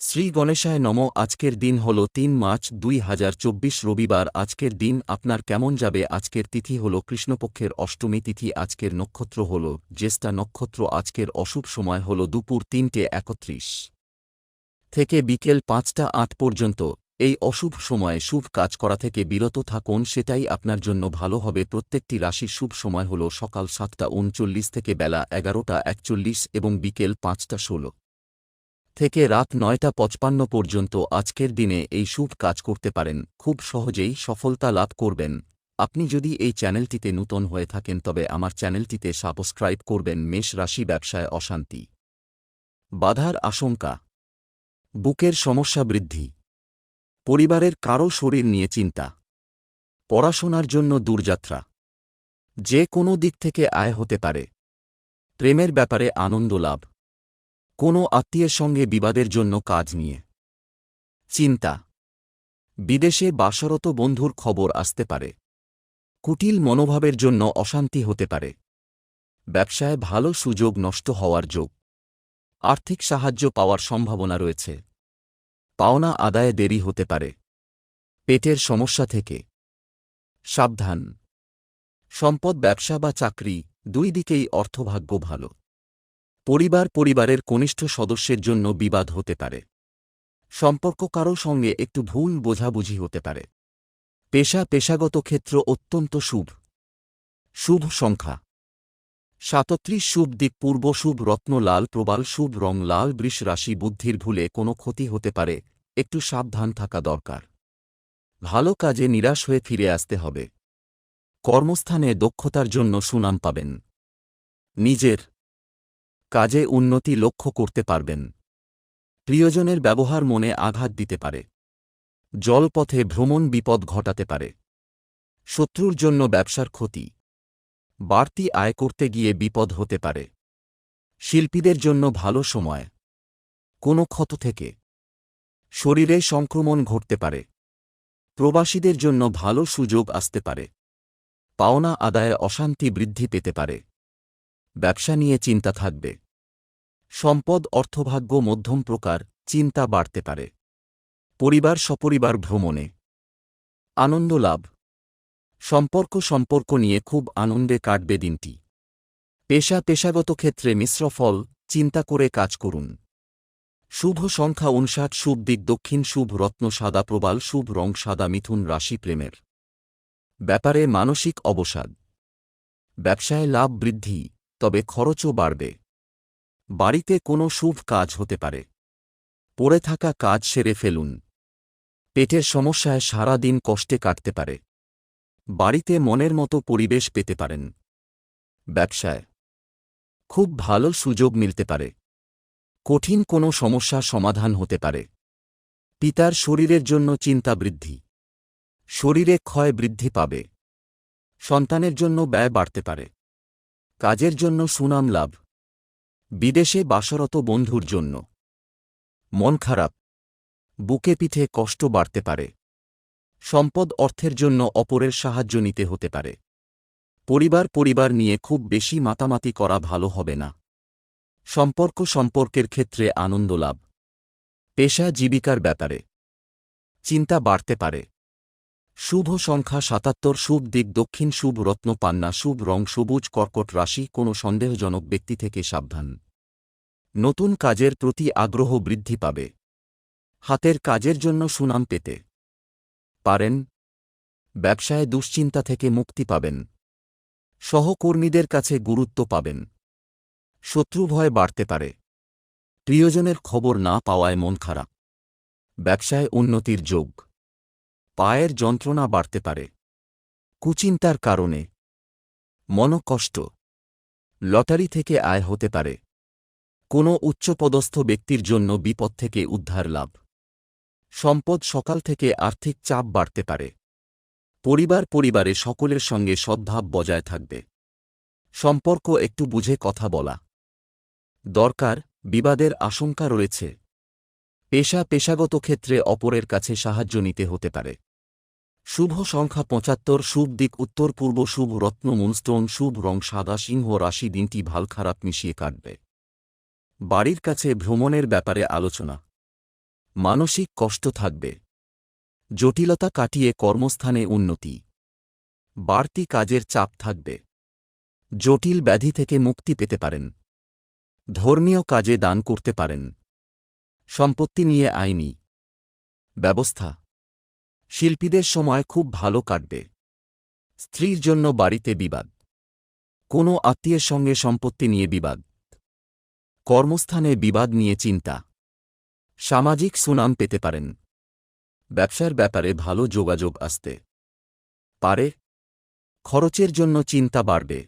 শ্রী গণেশায় নম, আজকের দিন হল তিন মার্চ দুই হাজার চব্বিশ রবিবার, আজকের দিন আপনার কেমন যাবে? আজকের তিথি হল কৃষ্ণপক্ষের অষ্টমী তিথি, আজকের নক্ষত্র হল জ্যেষ্ঠা নক্ষত্র, আজকের অশুভ সময় হল দুপুর তিনটে একত্রিশ থেকে বিকেল পাঁচটা আট পর্যন্ত। এই অশুভ সময়ে শুভ কাজ করা থেকে বিরত থাকুন, সেটাই আপনার জন্য ভালো হবে। প্রত্যেকটি রাশির শুভ সময় হল সকাল সাতটা উনচল্লিশ থেকে বেলা এগারোটা একচল্লিশ এবং বিকেল পাঁচটা ষোলো। থেকে রাত নয়টা পঁচপান্ন পর্যন্ত আজকের দিনে এই শুভ কাজ করতে পারেন। খুব সহজেই সফলতা লাভ করবেন। আপনি যদি এই চ্যানেলটিতে নূতন হয়ে থাকেন, তবে আমার চ্যানেলটিতে সাবস্ক্রাইব করবেন মেষ রাশি ব্যবসায় অশান্তি। বাধার আশঙ্কা। বুকের সমস্যা বৃদ্ধি। পরিবারের কারও শরীর নিয়ে চিন্তা। পড়াশোনার জন্য দূরযাত্রা। যে কোনো দিক থেকে আয় হতে পারে। প্রেমের ব্যাপারে আনন্দ লাভ। কোনো আত্মীয়ের সঙ্গে বিবাদের জন্য কাজ নিয়ে। চিন্তা। বিদেশে বাসরত বন্ধুর খবর আসতে পারে। কুটিল মনোভাবের জন্য অশান্তি হতে পারে। ব্যবসায় ভালো সুযোগ নষ্ট হওয়ার যোগ। আর্থিক সাহায্য পাওয়ার সম্ভাবনা রয়েছে। পাওনা আদায়ে দেরি হতে পারে। পেটের সমস্যা থেকে। সাবধান। সম্পদ, ব্যবসা বা চাকরি দুই দিকেই অর্থভাগ্য ভালো। পরিবার পরিবারের কনিষ্ঠ সদস্যের জন্য বিবাদ হতে পারে। সম্পর্ক কারও সঙ্গে একটু ভুল বোঝাবুঝি হতে পারে। পেশা পেশাগত ক্ষেত্র অত্যন্ত শুভ। শুভ সংখ্যা। সাতত্রিশ শুভ দিক পূর্ব শুভ রত্ন লাল প্রবাল শুভ রং লাল বৃষ রাশি বুদ্ধির ভুলে কোনো ক্ষতি হতে পারে, একটু সাবধান থাকা দরকার। ভালো কাজে নিরাশ হয়ে ফিরে আসতে হবে। কর্মস্থানে দক্ষতার জন্য সুনাম পাবেন। নিজের কাজে উন্নতি লক্ষ্য করতে পারবেন। প্রিয়জনের ব্যবহার মনে আঘাত দিতে পারে। জলপথে ভ্রমণ বিপদ ঘটাতে পারে। শত্রুর জন্য ব্যবসার ক্ষতি। বাড়তি আয় করতে গিয়ে বিপদ হতে পারে। শিল্পীদের জন্য ভালো সময়। কোনো ক্ষত থেকে। শরীরে সংক্রমণ ঘটতে পারে। প্রবাসীদের জন্য ভালো সুযোগ আসতে পারে। পাওনা আদায়ে অশান্তি বৃদ্ধি পেতে পারে। ব্যবসা নিয়ে চিন্তা থাকবে। সম্পদ, অর্থভাগ্য, মধ্যম প্রকার, চিন্তা বাড়তে পারে। পরিবার, সপরিবার ভ্রমণে। আনন্দ লাভ। সম্পর্ক সম্পর্ক নিয়ে খুব আনন্দে কাটবে দিনটি। পেশা, পেশাগত ক্ষেত্রে মিশ্র ফল, চিন্তা করে কাজ করুন। শুভ সংখ্যা উনষাট শুভ দিক দক্ষিণ, শুভ রত্ন সাদা প্রবাল, শুভ রং সাদা মিথুন রাশি প্রেমের। ব্যাপারে মানসিক অবসাদ। ব্যবসায় লাভ বৃদ্ধি। তবে খরচও বাড়বে। বাড়িতে কোনো শুভ কাজ হতে পারে। পড়ে থাকা কাজ সেরে ফেলুন। পেটের সমস্যায় সারা দিন কষ্টে কাটতে পারে। বাড়িতে মনের মতো পরিবেশ পেতে পারেন। ব্যবসায় খুব ভালো সুযোগ মিলতে পারে। কঠিন কোনো সমস্যা সমাধান হতে পারে। পিতার শরীরের জন্য চিন্তা বৃদ্ধি। শরীরে ক্ষয় বৃদ্ধি পাবে। সন্তানের জন্য ব্যয় বাড়তে পারে। কাজের জন্য সুনাম লাভ। বিদেশে বাসরত বন্ধুর জন্য। মন খারাপ। বুকে পিঠে কষ্ট বাড়তে পারে। সম্পদ অর্থের জন্য অপরের সাহায্য নিতে হতে পারে। পরিবার পরিবার নিয়ে খুব বেশি মাতামাতি করা ভালো হবে না। সম্পর্ক সম্পর্কের ক্ষেত্রে আনন্দ লাভ। পেশা জীবিকার ব্যাপারে। চিন্তা বাড়তে পারে। শুভ সংখ্যা সাতাত্তর, শুভ দিক দক্ষিণ, শুভ রত্ন পান্না, শুভ রং, সবুজ কর্কট রাশি, কোনো সন্দেহজনক ব্যক্তি থেকে সাবধান। নতুন কাজের প্রতি আগ্রহ বৃদ্ধি পাবে। হাতের কাজের জন্য সুনাম পেতে। পারেন। ব্যবসায় দুশ্চিন্তা থেকে মুক্তি পাবেন। সহকর্মীদের কাছে গুরুত্ব পাবেন। শত্রু ভয় বাড়তে পারে। প্রিয়জনের খবর না পাওয়ায় মন খারাপ। ব্যবসায় উন্নতির যোগ। পায়ের যন্ত্রণা বাড়তে পারে। কুচিন্তার কারণে। মনকষ্ট। লটারি থেকে আয় হতে পারে। কোনো উচ্চপদস্থ ব্যক্তির জন্য বিপদ থেকে উদ্ধার লাভ। সম্পদ সকাল থেকে আর্থিক চাপ বাড়তে পারে। পরিবার পরিবারে সকলের সঙ্গে সদ্ভাব বজায় থাকবে। সম্পর্ক একটু বুঝে কথা বলা। দরকার, বিবাদের আশঙ্কা রয়েছে। পেশা পেশাগত ক্ষেত্রে অপরের কাছে সাহায্য নিতে হতে পারে। শুভ সংখ্যা পঁচাত্তর, শুভ দিক উত্তর পূর্ব, শুভ রত্ন মুনস্টোন শুভ রং সাদা, সিংহ রাশি দিনটি ভালো খারাপ মিশিয়ে কাটবে। বাড়ির কাছে ভ্রমণের ব্যাপারে আলোচনা। মানসিক কষ্ট থাকবে। জটিলতা কাটিয়ে কর্মস্থানে উন্নতি। বাড়তি কাজের চাপ থাকবে। জটিল ব্যাধি থেকে মুক্তি পেতে পারেন। ধর্মীয় কাজে দান করতে পারেন। সম্পত্তি নিয়ে আইনি। ব্যবস্থা। শিল্পীদের সময় খুব ভালো কাটবে। স্ত্রীর জন্য বাড়িতে বিবাদ। কোনো আত্মীয়ের সঙ্গে সম্পত্তি নিয়ে বিবাদ। কর্মস্থানে বিবাদ নিয়ে চিন্তা। সামাজিক সুনাম পেতে পারেন। ব্যবসার ব্যাপারে ভালো যোগাযোগ আসতে পারে। খরচের জন্য চিন্তা বাড়বে।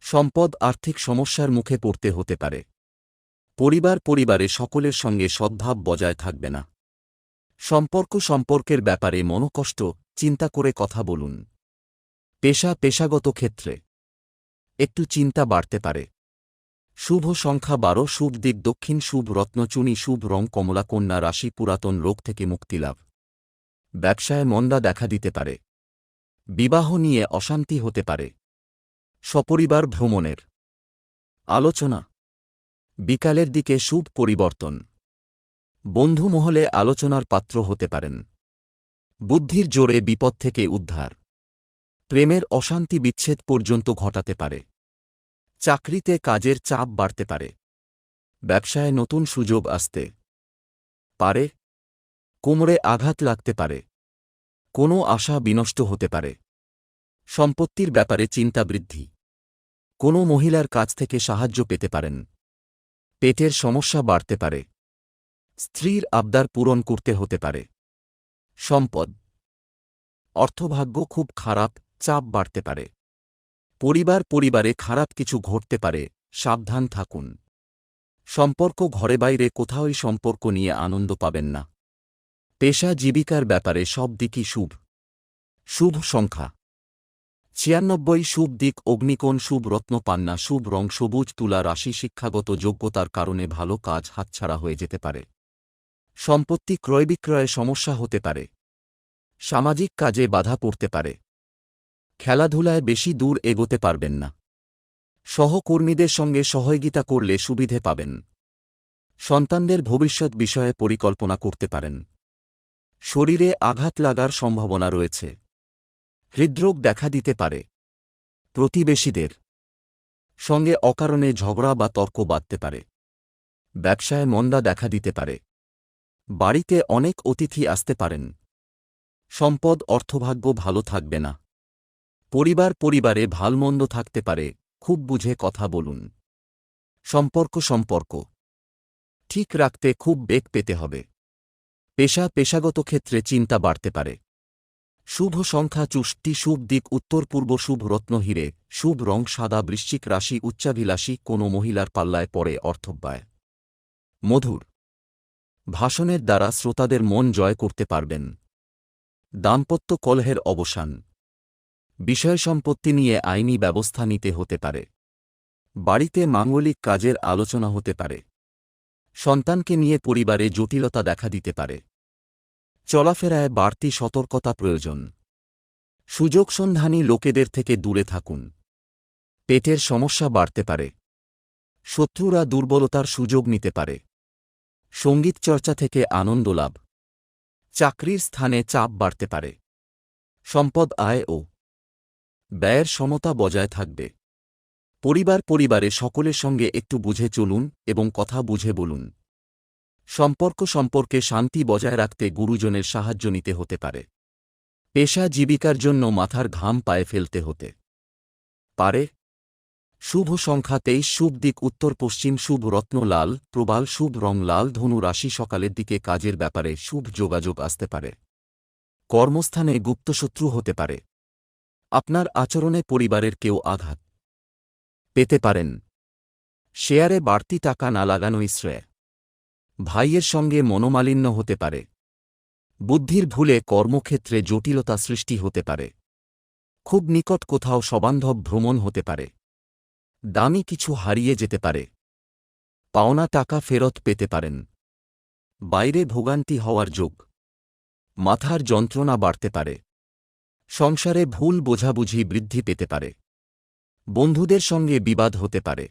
সম্পদ আর্থিক সমস্যার মুখে পড়তে হতে পারে। পরিবার পরিবারে সকলের সঙ্গে সদ্ভাব বজায় থাকবে না। সম্পর্ক সম্পর্কের ব্যাপারে মনোকষ্ট, চিন্তা করে কথা বলুন। পেশা পেশাগত ক্ষেত্রে একটু চিন্তা বাড়তে পারে। শুভ সংখ্যা বারো, শুভ দিক দক্ষিণ, শুভ রত্নচুনি শুভ রং কমলা, কন্যা রাশি, পুরাতন রোগ থেকে মুক্তিলাভ ব্যবসায় মন্দা দেখা দিতে পারে। বিবাহ নিয়ে অশান্তি হতে পারে। সপরিবার ভ্রমণের আলোচনা। বিকালের দিকে শুভ পরিবর্তন। বন্ধু মহলে আলোচনার পাত্র হতে পারেন। বুদ্ধির জোরে বিপদ থেকে উদ্ধার। প্রেমের অশান্তি বিচ্ছেদ পর্যন্ত ঘটাতে পারে। চাকরিতে কাজের চাপ বাড়তে পারে। ব্যবসায় নতুন সুযোগ আসতে পারে। কোমরে আঘাত লাগতে পারে। কোনো আশা বিনষ্ট হতে পারে। সম্পত্তির ব্যাপারে চিন্তা বৃদ্ধি। কোনো মহিলার কাছ থেকে সাহায্য পেতে পারেন। পেটের সমস্যা বাড়তে পারে। স্ত্রীর আবদার পূরণ করতে হতে পারে। সম্পদ। অর্থভাগ্য খুব খারাপ, চাপ বাড়তে পারে। পরিবার পরিবারে খারাপ কিছু ঘটতে পারে, সাবধান থাকুন। সম্পর্ক ঘরে বাইরে কোথাওই সম্পর্ক নিয়ে আনন্দ পাবেন না। পেশা জীবিকার ব্যাপারে সব দিকই শুভ। শুভ সংখ্যা। ছিয়ানব্বই শুভ দিক, অগ্নিকোণ শুভ রত্ন পান্না শুভ রং সবুজ, তুলা, রাশি, শিক্ষাগত যোগ্যতার কারণে ভালো কাজ হাতছাড়া হয়ে যেতে পারে। সম্পত্তি ক্রয় বিক্রয়ে সমস্যা হতে পারে। সামাজিক কাজে বাধা পড়তে পারে। খেলাধুলায় বেশি দূর এগোতে পারবেন না। সহকর্মীদের সঙ্গে সহযোগিতা করলে সুবিধে পাবেন। সন্তানদের ভবিষ্যৎ বিষয়ে পরিকল্পনা করতে পারেন। শরীরে আঘাত লাগার সম্ভাবনা রয়েছে। হৃদরোগ দেখা দিতে পারে। প্রতিবেশীদের সঙ্গে অকারণে ঝগড়া বা তর্ক বাঁধতে পারে। ব্যবসায় মন্দা দেখা দিতে পারে। বাড়িতে অনেক অতিথি আসতে পারেন। সম্পদ, অর্থভাগ্য ভালো থাকবে না। পরিবার পরিবারে ভালমন্দ থাকতে পারে, খুব বুঝে কথা বলুন। সম্পর্ক সম্পর্ক। ঠিক রাখতে খুব বেগ পেতে হবে। পেশা পেশাগত ক্ষেত্রে চিন্তা বাড়তে পারে। শুভ সংখ্যা চুষ্টি, শুভ দিক, উত্তর পূর্ব শুভ রত্ন হিরে, শুভ রং সাদা, বৃশ্চিক রাশি, উচ্চাভিলাষী, কোনো মহিলার পাল্লায় পড়ে অর্থব্যয়। মধুর। ভাষণের দ্বারা শ্রোতাদের মন জয় করতে পারবেন। দাম্পত্য কলহের অবসান। বিষয় সম্পত্তি নিয়ে আইনি ব্যবস্থা নিতে হতে পারে। বাড়িতে মাঙ্গলিক কাজের আলোচনা হতে পারে। সন্তানকে নিয়ে পরিবারে জটিলতা দেখা দিতে পারে। চলাফেরায় বাড়তি সতর্কতা প্রয়োজন। সুযোগ সন্ধানী লোকেদের থেকে দূরে থাকুন। পেটের সমস্যা বাড়তে পারে। শত্রুরা দুর্বলতার সুযোগ নিতে পারে। সংগীত চর্চা থেকে আনন্দ লাভ। চাকরির স্থানে চাপ বাড়তে পারে। সম্পদ আয় ও ব্যয়ের সমতা বজায় থাকবে। পরিবার পরিবারে সকলের সঙ্গে একটু বুঝে চলুন এবং কথা বুঝে বলুন। সম্পর্ক সম্পর্কে শান্তি বজায় রাখতে গুরুজনের সাহায্য নিতে হতে পারে। পেশা জীবিকার জন্য মাথার ঘাম পায়ে ফেলতে হতে পারে। শুভ সংখ্যা তেইশ, শুভ দিক উত্তর পশ্চিম, শুভ রত্ন লাল, প্রবাল, শুভ রং লাল, ধনু রাশি সকালের দিকে কাজের ব্যাপারে শুভ যোগাযোগ আসতে পারে। কর্মস্থানে গুপ্তশত্রু হতে পারে। আপনার আচরণে পরিবারের কেউ আঘাত পেতে পারেন। শেয়ারে বাড়তি টাকা না লাগানোই শ্রেয়। ভাইয়ের সঙ্গে মনোমালিন্য হতে পারে। বুদ্ধির ভুলে কর্মক্ষেত্রে জটিলতা সৃষ্টি হতে পারে। খুব নিকট কোথাও সবান্ধব ভ্রমণ হতে পারে। দামি কিছু হারিয়ে যেতে পারে। পাওনা টাকা ফেরত পেতে পারেন। বাইরে ভোগান্তি হওয়ার যোগ। মাথার যন্ত্রণা বাড়তে পারে। সংসারে ভুল বোঝাবুঝি বৃদ্ধি পেতে পারে। বন্ধুদের সঙ্গে বিবাদ হতে পারে।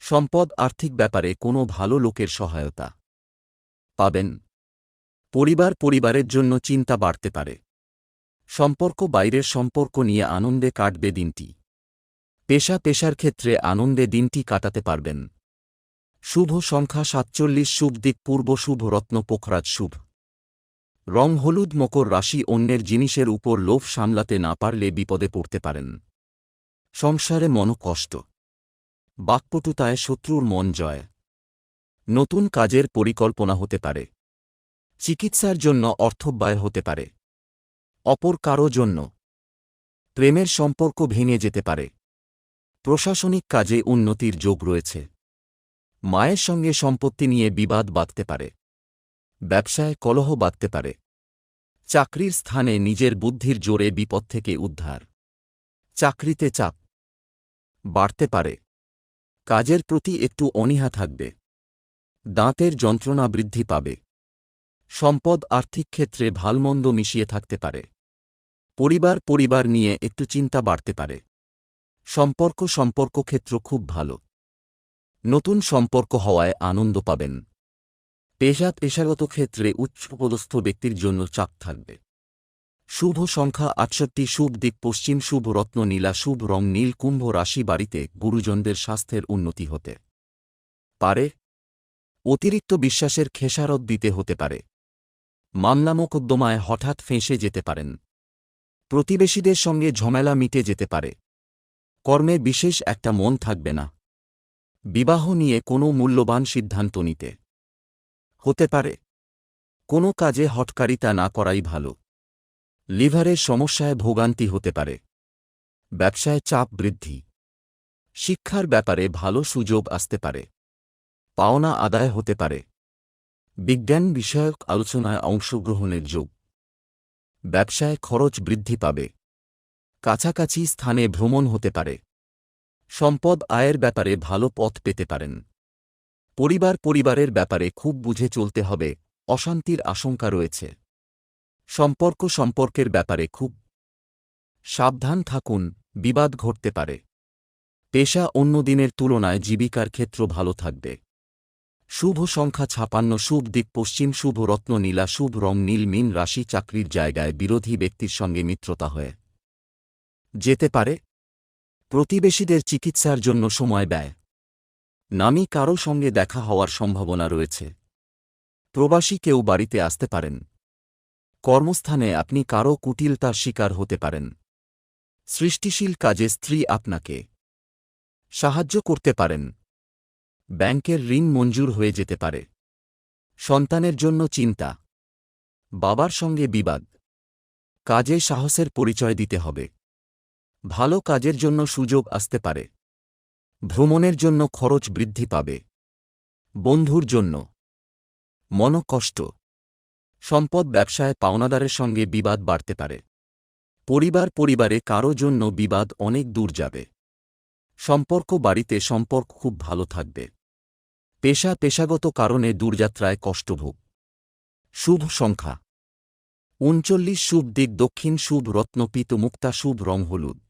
সম্পদ আর্থিক ব্যাপারে কোনো ভালো লোকের সহায়তা পাবেন। পরিবার পরিবারের জন্য চিন্তা বাড়তে পারে। সম্পর্ক বাইরের সম্পর্ক নিয়ে আনন্দে কাটবে দিনটি। পেশা পেশার ক্ষেত্রে আনন্দে দিনটি কাটাতে পারবেন। শুভ সংখ্যা সাতচল্লিশ, শুভ দিক পূর্ব, শুভ রত্ন পোখরাজ, শুভ। রং হলুদ, মকর রাশি, অন্যের জিনিসের উপর লোভ সামলাতে না পারলে বিপদে পড়তে পারেন। সংসারে মনকষ্ট বাকপটুতায় শত্রুর মন জয়। নতুন কাজের পরিকল্পনা হতে পারে। চিকিৎসার জন্য অর্থব্যয় হতে পারে। অপর কারও জন্য। প্রেমের সম্পর্ক ভেঙে যেতে পারে। প্রশাসনিক কাজে উন্নতির যোগ রয়েছে। মায়ের সঙ্গে সম্পত্তি নিয়ে বিবাদ বাঁধতে পারে। ব্যবসায় কলহ বাঁধতে পারে। চাকরির স্থানে নিজের বুদ্ধির জোরে বিপদ থেকে উদ্ধার। চাকরিতে চাপ বাড়তে পারে। কাজের প্রতি একটু অনীহা থাকবে। দাঁতের যন্ত্রণা বৃদ্ধি পাবে। সম্পদ আর্থিক ক্ষেত্রে ভালমন্দ মিশিয়ে থাকতে পারে। পরিবার পরিবার নিয়ে একটু চিন্তা বাড়তে পারে। সম্পর্ক সম্পর্ক ক্ষেত্র খুব ভালো। নতুন সম্পর্ক হওয়ায় আনন্দ পাবেন। পেশা পেশাগত ক্ষেত্রে উচ্চপদস্থ ব্যক্তির জন্য চাপ থাকবে। শুভ সংখ্যা আটষট্টি, শুভ দিক পশ্চিম, শুভ রত্ন নীলা, শুভ রং নীল, কুম্ভ রাশি বাড়িতে গুরুজনদের স্বাস্থ্যের উন্নতি হতে পারে। অতিরিক্ত বিশ্বাসের খেসারত দিতে হতে পারে। মামলা মোকদ্দমায় হঠাৎ ফেঁসে যেতে পারেন। প্রতিবেশীদের সঙ্গে ঝমেলা মিটে যেতে পারে। কর্মে বিশেষ একটা মন থাকবে না। বিবাহ নিয়ে কোনো মূল্যবান সিদ্ধান্ত নিতে। হতে পারে। কোনো কাজে হটকারিতা না করাই ভালো। লিভারের সমস্যায় ভোগান্তি হতে পারে। ব্যবসায় চাপ বৃদ্ধি। শিক্ষার ব্যাপারে ভালো সুযোগ আসতে পারে। পাওনা আদায় হতে পারে। বিজ্ঞান বিষয়ক আলোচনায় অংশগ্রহণের যোগ। ব্যবসায় খরচ বৃদ্ধি পাবে। কাছাকাছি স্থানে ভ্রমণ হতে পারে। সম্পদ আয়ের ব্যাপারে ভালো পথ পেতে পারেন। পরিবার পরিবারের ব্যাপারে খুব বুঝে চলতে হবে, অশান্তির আশঙ্কা রয়েছে। সম্পর্ক সম্পর্কের ব্যাপারে খুব সাবধান থাকুন, বিবাদ ঘটতে পারে। পেশা অন্য দিনের তুলনায় জীবিকার ক্ষেত্র ভালো থাকবে। শুভ সংখ্যা ছাপান্ন, শুভ দিক পশ্চিম, শুভ রত্ন নীলা, শুভ রং নীল, মিন রাশি চাকরির জায়গায় বিরোধী ব্যক্তির সঙ্গে মিত্রতা হয়ে যেতে পারে? প্রতিবেশীদের চিকিৎসার জন্য সময় ব্যয়। নামি কারও সঙ্গে দেখা হওয়ার সম্ভাবনা রয়েছে। প্রবাসী কেউ বাড়িতে আসতে পারেন। কর্মস্থানে আপনি কারও কুটিলতার শিকার হতে পারেন। সৃষ্টিশীল কাজে স্ত্রী আপনাকে সাহায্য করতে পারেন। ব্যাংকের ঋণ মঞ্জুর হয়ে যেতে পারে। সন্তানের জন্য চিন্তা। বাবার সঙ্গে বিবাদ। কাজে সাহসের পরিচয় দিতে হবে। ভালো কাজের জন্য সুযোগ আসতে পারে। ভ্রমণের জন্য খরচ বৃদ্ধি পাবে। বন্ধুর জন্য। মনকষ্ট। সম্পদ ব্যবসায় পাওনাদারের সঙ্গে বিবাদ বাড়তে পারে। পরিবার পরিবারে কারও জন্য বিবাদ অনেক দূর যাবে। সম্পর্ক বাড়িতে সম্পর্ক খুব ভালো থাকবে। পেশা পেশাগত কারণে দূরযাত্রায় কষ্টভোগ শুভ সংখ্যা। উনচল্লিশ শুভ দিক দক্ষিণ শুভ রত্নপিত মুক্তা শুভ রং হলুদ।